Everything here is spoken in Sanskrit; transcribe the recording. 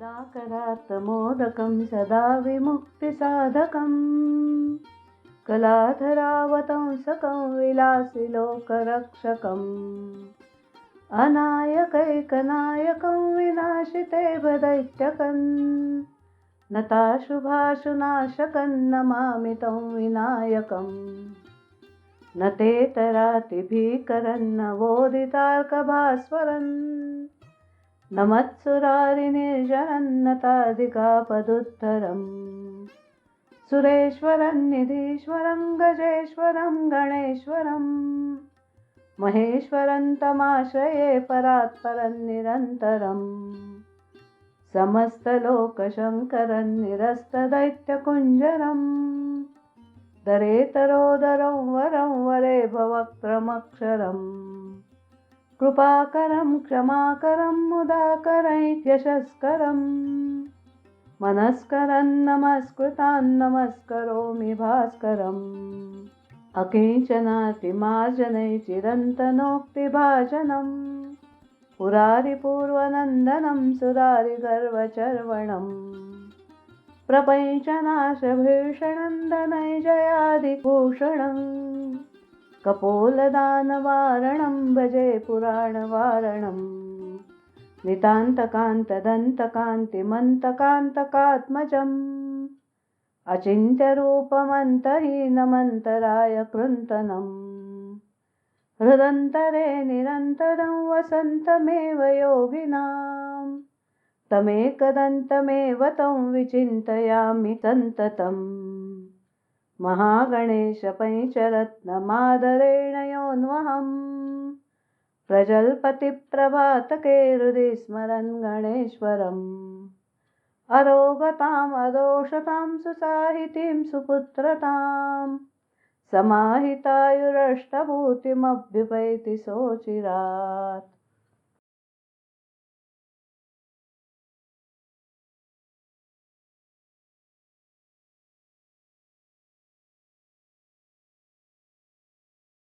सदाकरात्तमोदकं सदा विमुक्तिसाधकम्। कलाधरावतंसकं विलासिलोकरक्षकम्। अनायकैकनायकं विनाशिते वदैत्यकन् नताशुभाशुनाशकं नमामि तं विनायकम् न ते न मत्सुरारिनिर्जरन्नताधिकापदुत्तरम् सुरेश्वरन्निधीश्वरं गजेश्वरं गणेश्वरम् महेश्वरन्तमाश्रये परात्परन्निरन्तरम् समस्तलोकशङ्करन्निरस्तदैत्यकुञ्जरम् दरेतरोदरं वरं वरे भवक्रमक्षरम् कृपाकरं क्षमाकरं मुदाकरैत्यशस्करम् मनस्करं नमस्कृतान्नमस्करोमि भास्करम्। अकिञ्चनातिमार्जनै चिरन्तनोक्तिभाजनम्। पुरारिपूर्वनन्दनं सुरारिगर्वचर्वणम्। प्रपञ्चनाशभीषणन्दनैजयादिभूषणम् कपोलदानवारणं भजे पुराणवारणम् नितान्तकान्तदन्तकान्तिमन्तकान्तकात्मजम् अचिन्त्यरूपमन्तहीनमन्तराय कृन्तनम् हृदन्तरे निरन्तरं वसन्तमेव योगिनां। तमेकदन्तमेव तं विचिन्तयामि सन्ततम् महागणेशपञ्चरत्नमादरेण योऽन्वहम् प्रजल्पतिप्रभातके हृदि स्मरन् गणेश्वरम् अरोगताम् अदोषतां सुसाहितीं सुपुत्रताम्। समाहितायुरष्टभूतिमभ्युपैति सोचिरात्